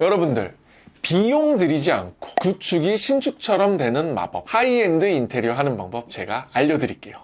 여러분들 비용 들이지 않고 구축이 신축처럼 되는 마법 하이엔드 인테리어 하는 방법 제가 알려드릴게요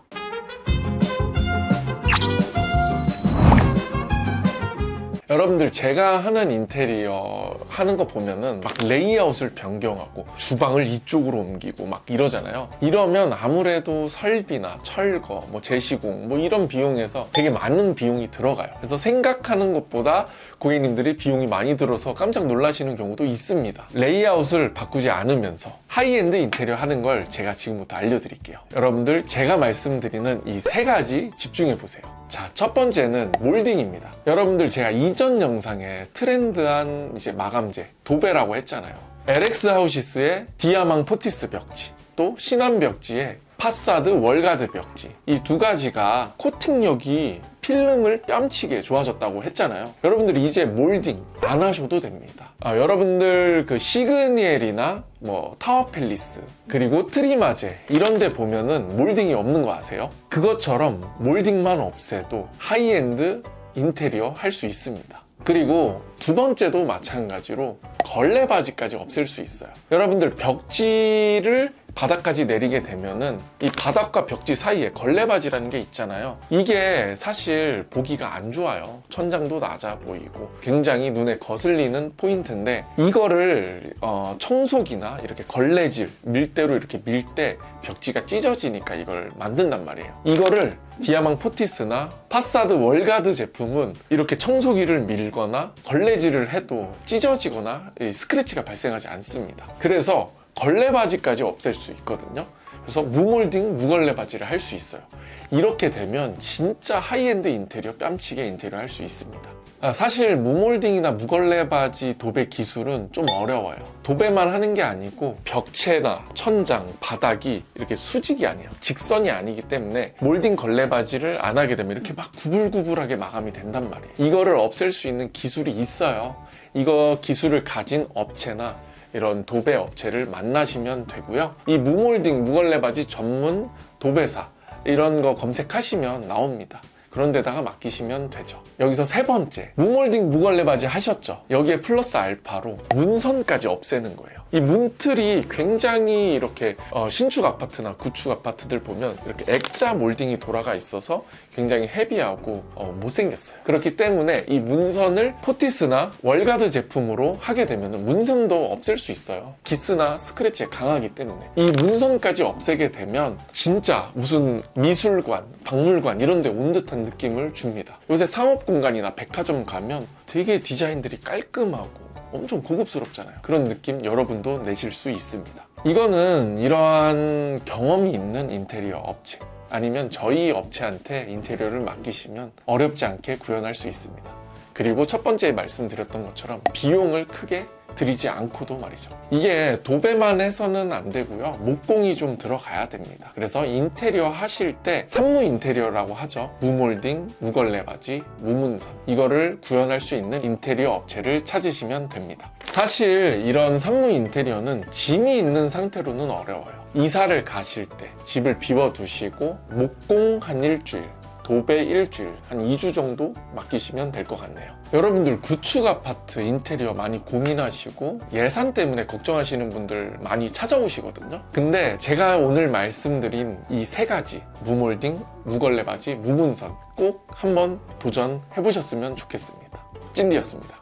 여러분들 제가 하는 인테리어 하는 거 보면은 막 레이아웃을 변경하고 주방을 이쪽으로 옮기고 막 이러잖아요. 이러면 아무래도 설비나 철거 뭐 제시공 뭐 이런 비용에서 되게 많은 비용이 들어가요. 그래서 생각하는 것보다 고객님들이 비용이 많이 들어서 깜짝 놀라시는 경우도 있습니다. 레이아웃을 바꾸지 않으면서 하이엔드 인테리어 하는 걸 제가 지금부터 알려드릴게요. 여러분들 제가 말씀드리는 이 세 가지 집중해 보세요 자, 첫 번째는 몰딩입니다. 여러분들 제가 이전 영상에 트렌드한 이제 마감재, 도배라고 했잖아요. LX 하우시스의 디아망 포티스 벽지, 또 신안 벽지의 파사드 월가드 벽지. 이 두 가지가 코팅력이 필름을 뺨치게 좋아졌다고 했잖아요. 여러분들 이제 몰딩 안 하셔도 됩니다. 아, 여러분들 그 시그니엘이나 뭐 타워 팰리스 그리고 트리마제 이런 데 보면은 몰딩이 없는 거 아세요? 그것처럼 몰딩만 없애도 하이엔드 인테리어 할 수 있습니다. 그리고 두 번째도 마찬가지로 걸레 바지까지 없앨 수 있어요. 여러분들 벽지를 바닥까지 내리게 되면은 이 바닥과 벽지 사이에 걸레바지라는 게 있잖아요. 이게 사실 보기가 안 좋아요. 천장도 낮아 보이고 굉장히 눈에 거슬리는 포인트인데 이거를 어, 청소기나 이렇게 걸레질 밀대로 이렇게 밀 때 벽지가 찢어지니까 이걸 만든단 말이에요. 이거를 디아망 포티스나 파사드 월가드 제품은 이렇게 청소기를 밀거나 걸레질을 해도 찢어지거나 이 스크래치가 발생하지 않습니다. 그래서 걸레 바지까지 없앨 수 있거든요. 그래서 무몰딩 무걸레 바지를 할 수 있어요. 이렇게 되면 진짜 하이엔드 인테리어 뺨치게 인테리어 할 수 있습니다. 아, 사실 무몰딩이나 무걸레 바지 도배 기술은 좀 어려워요. 도배만 하는 게 아니고 벽체나 천장, 바닥이 이렇게 수직이 아니에요. 직선이 아니기 때문에 몰딩 걸레 바지를 안 하게 되면 이렇게 막 구불구불하게 마감이 된단 말이에요. 이거를 없앨 수 있는 기술이 있어요. 이거 기술을 가진 업체나 이런 도배 업체를 만나시면 되고요. 이 무몰딩 무걸레 바지 전문 도배사 이런 거 검색하시면 나옵니다. 그런 데다가 맡기시면 되죠. 여기서 세 번째, 무몰딩 무걸레 바지 하셨죠? 여기에 플러스 알파로 문선까지 없애는 거예요. 이 문틀이 굉장히 이렇게 어, 신축 아파트나 구축 아파트들 보면 이렇게 액자 몰딩이 돌아가 있어서 굉장히 헤비하고 어, 못생겼어요. 그렇기 때문에 이 문선을 포티스나 월가드 제품으로 하게 되면 문선도 없앨 수 있어요. 기스나 스크래치에 강하기 때문에 이 문선까지 없애게 되면 진짜 무슨 미술관, 박물관 이런 데 온 듯한 느낌을 줍니다. 요새 상업 공간이나 백화점 가면 되게 디자인들이 깔끔하고 엄청 고급스럽잖아요. 그런 느낌 여러분도 내실 수 있습니다. 이거는 이러한 경험이 있는 인테리어 업체 아니면 저희 업체한테 인테리어를 맡기시면 어렵지 않게 구현할 수 있습니다. 그리고 첫 번째 말씀드렸던 것처럼 비용을 크게 들이지 않고도 말이죠. 이게 도배만 해서는 안 되고요. 목공이 좀 들어가야 됩니다. 그래서 인테리어 하실 때 산무 인테리어라고 하죠. 무몰딩, 무걸레 바지, 무문선. 이거를 구현할 수 있는 인테리어 업체를 찾으시면 됩니다. 사실 이런 산무 인테리어는 짐이 있는 상태로는 어려워요. 이사를 가실 때 집을 비워두시고 목공 한 일주일, 도배 일주일, 한 2주 정도 맡기시면 될 것 같네요. 여러분들 구축 아파트 인테리어 많이 고민하시고 예산 때문에 걱정하시는 분들 많이 찾아오시거든요. 근데 제가 오늘 말씀드린 이 세 가지, 무몰딩, 무걸레 바지, 무문선 꼭 한번 도전해 보셨으면 좋겠습니다. 찐디였습니다.